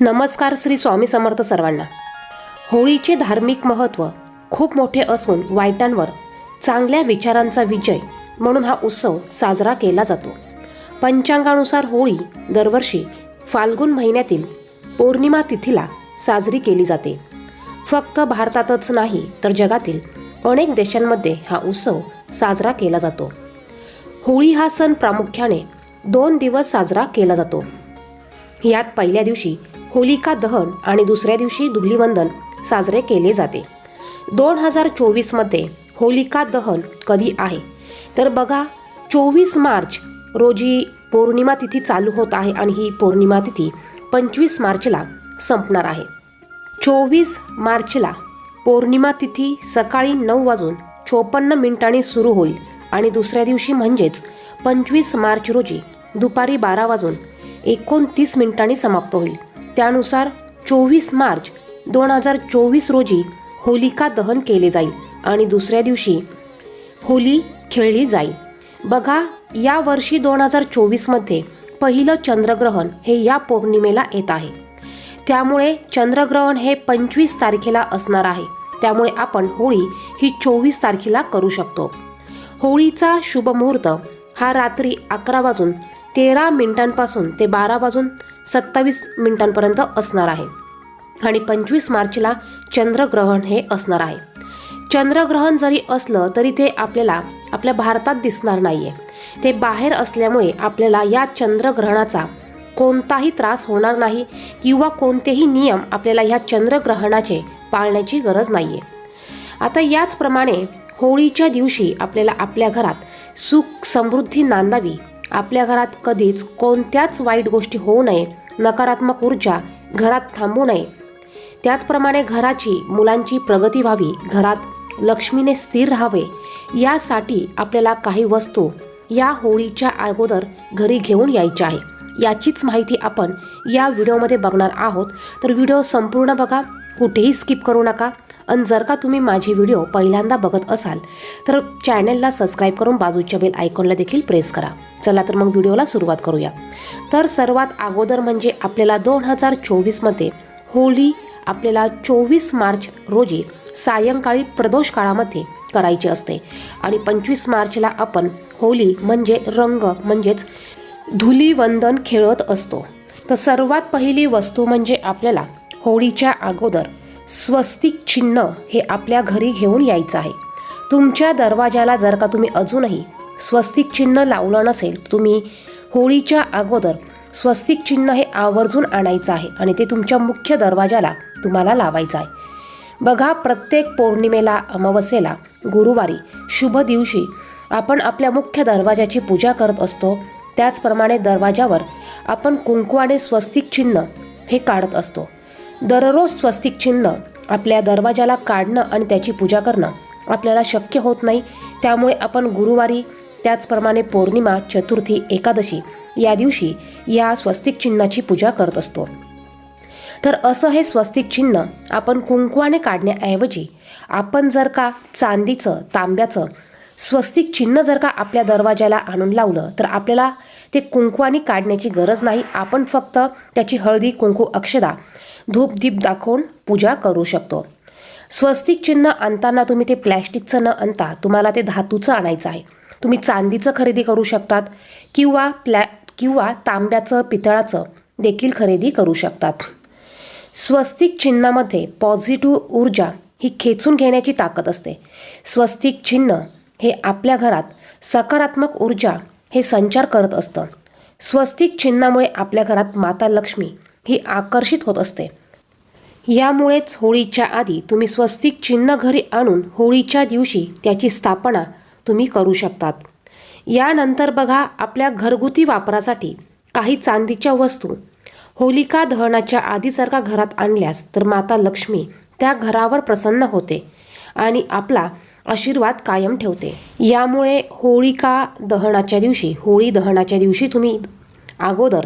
नमस्कार श्री स्वामी समर्थ सर्वांना. होळीचे धार्मिक महत्त्व खूप मोठे असून वाईटांवर चांगल्या विचारांचा विजय म्हणून हा उत्सव साजरा केला जातो. पंचांगानुसार होळी दरवर्षी फाल्गुन महिन्यातील पौर्णिमा तिथीला साजरी केली जाते. फक्त भारतातच नाही तर जगातील अनेक देशांमध्ये हा उत्सव साजरा केला जातो. होळी हा सण प्रामुख्याने दोन दिवस साजरा केला जातो. यात पहिल्या दिवशी होलिका दहन आणि दुसऱ्या दिवशी धुलीवंदन साजरे केले जाते. दोन हजार चोवीसमध्ये होलिका दहन कधी आहे? तर बघा चोवीस मार्च रोजी पौर्णिमा तिथी चालू होत आहे आणि ही पौर्णिमा तिथी पंचवीस मार्चला संपणार आहे. चोवीस मार्चला पौर्णिमा तिथी सकाळी नऊ वाजून चोपन्न मिनिटांनी सुरू होईल आणि दुसऱ्या दिवशी म्हणजेच पंचवीस मार्च रोजी दुपारी बारा वाजून एकोणतीस मिनिटांनी समाप्त होईल. त्यानुसार चोवीस मार्च दोन हजार चोवीस रोजी होलिका दहन केले जाईल आणि दुसऱ्या दिवशी होली खेळली जाईल. बघा या वर्षी दोन हजार चोवीसमध्ये पहिलं चंद्रग्रहण हे या पौर्णिमेला येत आहे. त्यामुळे चंद्रग्रहण हे पंचवीस तारखेला असणार आहे. त्यामुळे आपण होळी ही चोवीस तारखेला करू शकतो. होळीचा शुभ मुहूर्त हा रात्री अकरा वाजून तेरा मिनिटांपासून ते बारा वाजून सत्तावीस मिनिटांपर्यंत असणार आहे. आणि पंचवीस मार्चला चंद्रग्रहण हे असणार आहे. चंद्रग्रहण जरी असलं तरी ते आपल्याला आपल्या भारतात दिसणार नाही आहे ते बाहेर असल्यामुळे आपल्याला या चंद्रग्रहणाचा कोणताही त्रास होणार नाही किंवा कोणतेही नियम आपल्याला ह्या चंद्रग्रहणाचे पाळण्याची गरज नाही आहे आता याचप्रमाणे होळीच्या दिवशी आपल्याला आपल्या घरात सुख समृद्धी नांदावी आपल्या घरात कधीच कोणत्याच वाईट गोष्टी होऊ नये नकारात्मक ऊर्जा घरात थांबू नये. त्याचप्रमाणे घराची मुलांची प्रगती व्हावी घरात लक्ष्मीने स्थिर राहावे यासाठी आपल्याला काही वस्तू या होळीच्या अगोदर घरी घेऊन यायच्या आहे. याचीच माहिती आपण या व्हिडिओमध्ये बघणार आहोत. तर व्हिडिओ संपूर्ण बघा कुठेही स्किप करू नका. आणि जर का तुम्ही माझे व्हिडिओ पहिल्यांदा बघत असाल तर चॅनलला सबस्क्राईब करून बाजूच्या बेल आयकॉनला देखील प्रेस करा. चला तर मग व्हिडिओला सुरुवात करूया. तर सर्वात अगोदर म्हणजे आपल्याला दोन हजार चोवीसमध्ये होळी आपल्याला चोवीस मार्च रोजी सायंकाळी प्रदोष काळामध्ये करायची असते. आणि पंचवीस मार्चला आपण होळी म्हणजे रंग म्हणजेच धुलीवंदन खेळत असतो. तर सर्वात पहिली वस्तू म्हणजे आपल्याला होळीच्या अगोदर स्वस्तिक चिन्ह हे आपल्या घरी घेऊन यायचं आहे. तुमच्या दरवाजाला जर का तुम्ही अजूनही स्वस्तिक चिन्ह लावलं नसेल तुम्ही होळीच्या अगोदर स्वस्तिक चिन्ह हे आवर्जून आणायचं आहे आणि ते तुमच्या मुख्य दरवाजाला तुम्हाला लावायचं आहे. बघा प्रत्येक पौर्णिमेला अमावस्येला गुरुवारी शुभ दिवशी आपण आपल्या मुख्य दरवाजाची पूजा करत असतो. त्याचप्रमाणे दरवाजावर आपण कुंकू आणि स्वस्तिक चिन्ह हे काढत असतो. दररोज स्वस्तिक चिन्ह आपल्या दरवाजाला काढणं आणि त्याची पूजा करणं आपल्याला शक्य होत नाही. त्यामुळे आपण गुरुवारी त्याचप्रमाणे पौर्णिमा चतुर्थी एकादशी या दिवशी या स्वस्तिक चिन्हाची पूजा करत असतो. तर असं हे स्वस्तिक चिन्ह आपण कुंकवाने काढण्याऐवजी आपण जर का चांदीचं तांब्याचं स्वस्तिक चिन्ह जर का आपल्या दरवाजाला आणून लावलं तर आपल्याला ते कुंकवानी काढण्याची गरज नाही. आपण फक्त त्याची हळदी कुंकू अक्षदा धूप दीप दाखवून पूजा करू शकतो. स्वस्तिक चिन्ह आणताना तुम्ही ते प्लॅस्टिकचं न आणता तुम्हाला ते धातूचं आणायचं आहे. तुम्ही चांदीचं खरेदी करू शकतात किंवा प्लॅ किंवा तांब्याचं पितळाचं देखील खरेदी करू शकतात. स्वस्तिक चिन्हामध्ये पॉझिटिव्ह ऊर्जा ही खेचून घेण्याची ताकद असते. स्वस्तिक चिन्ह हे आपल्या घरात सकारात्मक ऊर्जा हे संचार करत असतं. स्वस्तिक चिन्हामुळे आपल्या घरात माता लक्ष्मी ही आकर्षित होत असते. यामुळेच होळीच्या आधी तुम्ही स्वस्तिक चिन्ह घरी आणून होळीच्या दिवशी त्याची स्थापना तुम्ही करू शकतात. यानंतर बघा आपल्या घरगुती वापरासाठी काही चांदीच्या वस्तू. होलिका दहनाच्या आधीसारखा घरात आणल्यास तर माता लक्ष्मी त्या घरावर प्रसन्न होते आणि आपला आशीर्वाद कायम ठेवते. यामुळे होळिका दहनाच्या दिवशी होळी दहनाच्या दिवशी तुम्ही अगोदर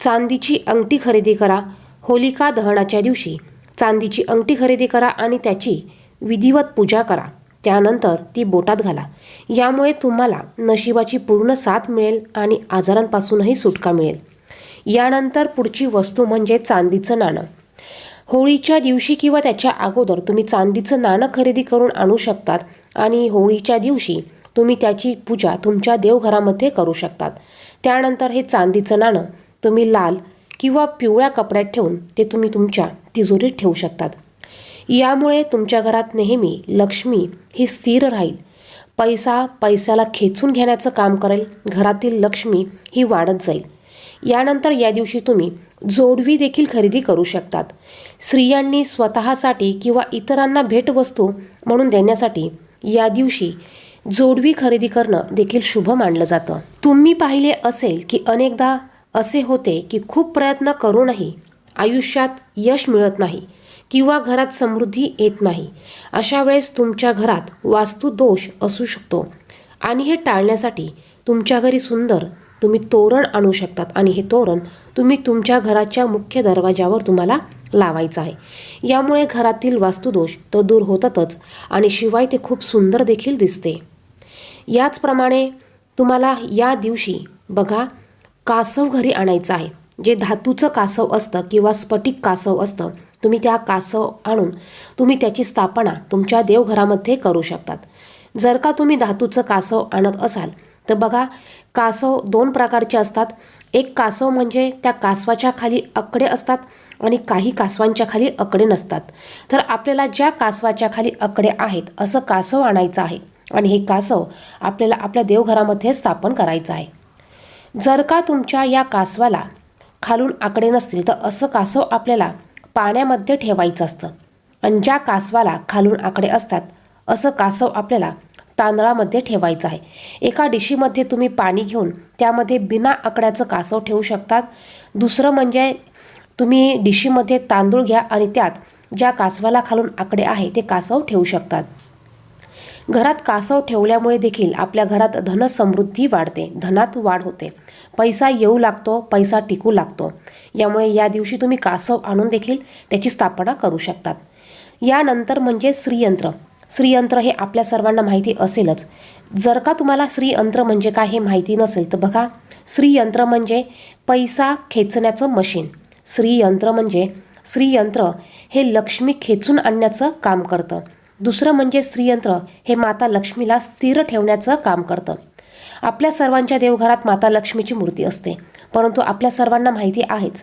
चांदीची अंगठी खरेदी करा होलिका दहनाच्या दिवशी चांदीची अंगठी खरेदी करा आणि त्याची विधिवत पूजा करा. त्यानंतर ती बोटात घाला. यामुळे तुम्हाला नशिबाची पूर्ण साथ मिळेल आणि आजारांपासूनही सुटका मिळेल. यानंतर पुढची वस्तू म्हणजे चांदीचं नाणं. होळीच्या दिवशी किंवा त्याच्या अगोदर तुम्ही चांदीचं नाणं खरेदी करून आणू शकतात. आणि होळीच्या दिवशी तुम्ही त्याची पूजा तुमच्या देवघरामध्ये करू शकतात. त्यानंतर हे चांदीचं नाणं तुम्ही लाल किंवा पिवळ्या कपड्यात ठेवून ते तुम्ही तुमच्या तिजोरीत ठेवू शकतात. यामुळे तुमच्या घरात नेहमी लक्ष्मी ही स्थिर राहील. पैसा पैशाला खेचून घेण्याचं काम करेल. घरातील लक्ष्मी ही वाढत जाईल. यानंतर या दिवशी तुम्ही जोडवी देखील खरेदी करू शकतात. स्त्रियांनी स्वतःसाठी किंवा इतरांना भेटवस्तू म्हणून देण्यासाठी या दिवशी जोडवी खरेदी करणं देखील शुभ मानलं जातं. तुम्ही पाहिले असेल की अनेकदा असे होते की खूप प्रयत्न करूनही आयुष्यात यश मिळत नाही किंवा घरात समृद्धी येत नाही. अशा वेळेस तुमच्या घरात वास्तुदोष असू शकतो आणि हे टाळण्यासाठी तुमच्या घरी सुंदर तुम्ही तोरण आणू शकतात आणि हे तोरण तुम्ही तुमच्या घराच्या मुख्य दरवाजावर तुम्हाला लावायचं आहे. यामुळे घरातील वास्तुदोष तर दूर होतातच आणि शिवाय ते खूप सुंदर देखील दिसते. याचप्रमाणे तुम्हाला या दिवशी बघा कासव घरी आणायचं आहे. जे धातूचं कासव असतं किंवा स्फटिक कासव असतं तुम्ही त्या कासव आणून तुम्ही त्याची स्थापना तुमच्या देवघरामध्ये करू शकतात. जर का तुम्ही धातूचं कासव आणत असाल तर बघा कासव दोन प्रकारचे असतात. एक कासव म्हणजे त्या कासवाच्या खाली आकडे असतात आणि काही कासवांच्या खाली आकडे नसतात. तर आपल्याला ज्या कासवाच्या खाली आकडे आहेत असं कासव आणायचं आहे आणि हे कासव आपल्याला आपल्या देवघरामध्ये स्थापन करायचं आहे. जर का तुमच्या या कासवाला खालून आकडे नसतील तर असं कासव आपल्याला पाण्यामध्ये ठेवायचं असतं. आणि ज्या कासवाला खालून आकडे असतात असं कासव आपल्याला तांदळामध्ये ठेवायचं आहे. एका डिशीमध्ये तुम्ही पाणी घेऊन त्यामध्ये बिना आकड्याचं कासव ठेवू शकतात. दुसरं म्हणजे तुम्ही डिशीमध्ये तांदूळ घ्या आणि त्यात ज्या कासवाला खालून आकडे आहे ते कासव ठेवू शकतात. घरात कासव ठेवल्यामुळे देखील आपल्या घरात धनसमृद्धी वाढते. धनात वाढ होते. पैसा येऊ लागतो पैसा टिकू लागतो. यामुळे या दिवशी तुम्ही कासव आणून देखील त्याची स्थापना करू शकतात. यानंतर म्हणजे श्रीयंत्र. श्रीयंत्र हे आपल्या सर्वांना माहिती असेलच. जर का तुम्हाला श्रीयंत्र म्हणजे काय हे माहिती नसेल तर बघा श्रीयंत्र म्हणजे पैसा खेचण्याचं मशीन. श्रीयंत्र म्हणजे श्रीयंत्र हे लक्ष्मी खेचून आणण्याचं काम करतं. दुसरं म्हणजे श्रीयंत्र हे माता लक्ष्मीला स्थिर ठेवण्याचं काम करतं. आपल्या सर्वांच्या देवघरात माता लक्ष्मीची मूर्ती असते परंतु आपल्या सर्वांना माहिती आहेच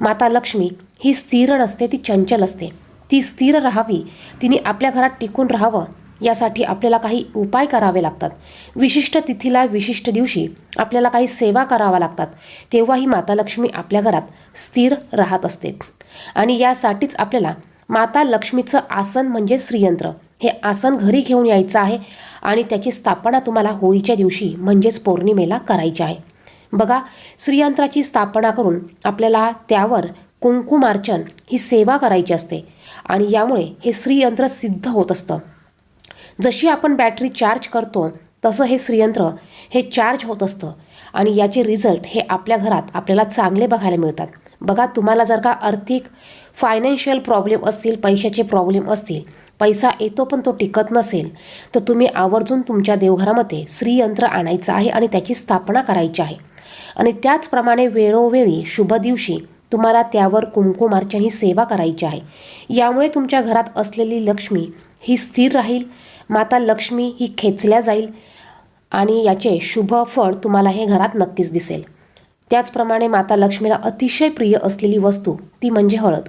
माता लक्ष्मी ही स्थिर नसते ती चंचल असते. ती स्थिर राहावी. तिने आपल्या घरात टिकून राहावं. यासाठी आपल्याला काही उपाय करावे लागतात. विशिष्ट तिथीला विशिष्ट दिवशी आपल्याला काही सेवा कराव्या लागतात. तेव्हा ही माता लक्ष्मी आपल्या घरात स्थिर राहत असते. आणि यासाठीच आपल्याला माता लक्ष्मीचं आसन म्हणजे श्रीयंत्र. हे आसन घरी घेऊन यायचं आहे आणि त्याची स्थापना तुम्हाला होळीच्या दिवशी म्हणजेच पौर्णिमेला करायची आहे. बघा श्रीयंत्राची स्थापना करून आपल्याला त्यावर कुंकुमार्चन ही सेवा करायची असते आणि यामुळे हे श्रीयंत्र सिद्ध होत असतं. जशी आपण बॅटरी चार्ज करतो तसं हे श्रीयंत्र हे चार्ज होत असतं आणि याचे रिझल्ट हे आपल्या घरात आपल्याला चांगले बघायला मिळतात. बघा तुम्हाला जर का आर्थिक फायनान्शियल प्रॉब्लेम असतील पैशाचे प्रॉब्लेम असतील पैसा येतो पण तो टिकत नसेल तर तुम्ही आवर्जून तुमच्या देवघरामध्ये श्रीयंत्र आणायचं आहे आणि त्याची स्थापना करायची आहे. आणि त्याचप्रमाणे वेळोवेळी शुभ दिवशी तुम्हाला त्यावर कुंकुमार्चन ही सेवा करायची आहे. यामुळे तुमच्या घरात असलेली लक्ष्मी ही स्थिर राहील. माता लक्ष्मी ही खेचल्या जाईल आणि याचे शुभ फळ तुम्हाला हे घरात नक्कीच दिसेल. त्याचप्रमाणे माता लक्ष्मीला अतिशय प्रिय असलेली वस्तू ती म्हणजे हळद.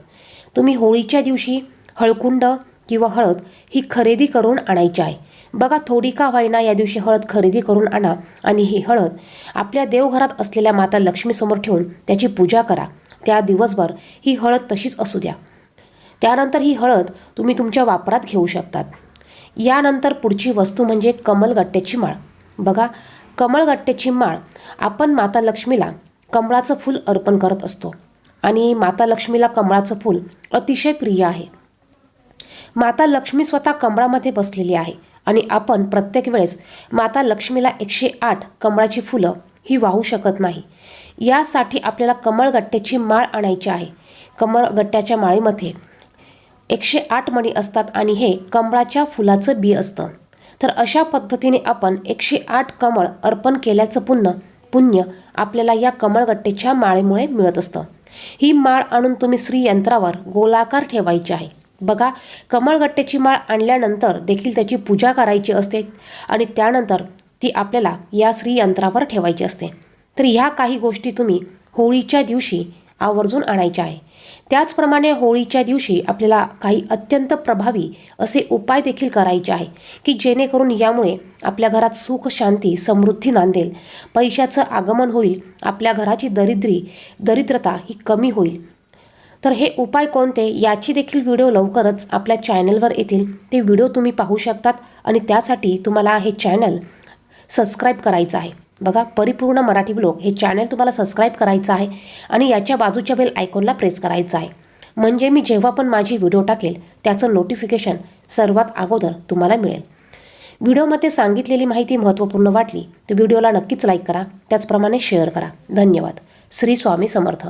तुम्ही होळीच्या दिवशी हळकुंड किंवा हळद ही खरेदी करून आणायची आहे. बघा थोडी का होईना या दिवशी हळद खरेदी करून आणा आणि ही हळद आपल्या देवघरात असलेल्या माता लक्ष्मीसमोर ठेवून त्याची पूजा करा. त्या दिवसभर ही हळद तशीच असू द्या. त्यानंतर ही हळद तुम्ही तुमच्या वापरात घेऊ शकतात. यानंतर पुढची वस्तू म्हणजे कमलगट्ट्याची माळ. बघा कमळगट्ट्याची माळ आपण माता लक्ष्मीला कमळाचं फूल अर्पण करत असतो आणि माता लक्ष्मीला कमळाचं फूल अतिशय प्रिय आहे. माता लक्ष्मी स्वतः कमळामध्ये बसलेली आहे आणि आपण प्रत्येक वेळेस माता लक्ष्मीला एकशे आठ कमळाची फुलं ही वाहू शकत नाही. यासाठी आपल्याला कमळगट्ट्याची माळ आणायची आहे. कमळगट्ट्याच्या माळीमध्ये एकशे आठ मणी असतात आणि हे कमळाच्या फुलाचं बी असतं. तर अशा पद्धतीने आपण एकशे आठ कमळ अर्पण केल्याचं पुण्य पुण्य आपल्याला या कमळगट्टेच्या माळेमुळे मिळत असतं. ही माळ आणून तुम्ही श्रीयंत्रावर गोलाकार ठेवायची आहे. बघा कमळगट्ट्याची माळ आणल्यानंतर देखील त्याची पूजा करायची असते आणि त्यानंतर ती आपल्याला या श्रीयंत्रावर ठेवायची असते. तर ह्या काही गोष्टी तुम्ही होळीच्या दिवशी आवर्जून आणायच्या आहे. त्याचप्रमाणे होळीच्या दिवशी आपल्याला काही अत्यंत प्रभावी असे उपाय देखील करायचे आहे की जेणेकरून यामुळे आपल्या घरात सुख शांती समृद्धी नांदेल. पैशाचं आगमन होईल आपल्या घराची दरिद्री दरिद्रता ही कमी होईल. तर हे उपाय कोणते याची देखील व्हिडिओ लवकरच आपल्या चॅनलवर येतील. ते व्हिडिओ तुम्ही पाहू शकतात आणि त्यासाठी तुम्हाला हे चॅनल सबस्क्राईब करायचं आहे. बघा परिपूर्ण मराठी ब्लॉग हे चॅनल तुम्हाला सबस्क्राईब करायचं आहे आणि याच्या बाजूच्या बेल आयकॉनला प्रेस करायचं आहे. म्हणजे मी जेव्हा पण माझी व्हिडिओ टाकेल त्याचं नोटिफिकेशन सर्वात अगोदर तुम्हाला मिळेल. व्हिडिओमध्ये सांगितलेली माहिती महत्त्वपूर्ण वाटली तर व्हिडिओला नक्कीच लाईक करा. त्याचप्रमाणे शेअर करा. धन्यवाद. श्री स्वामी समर्थ.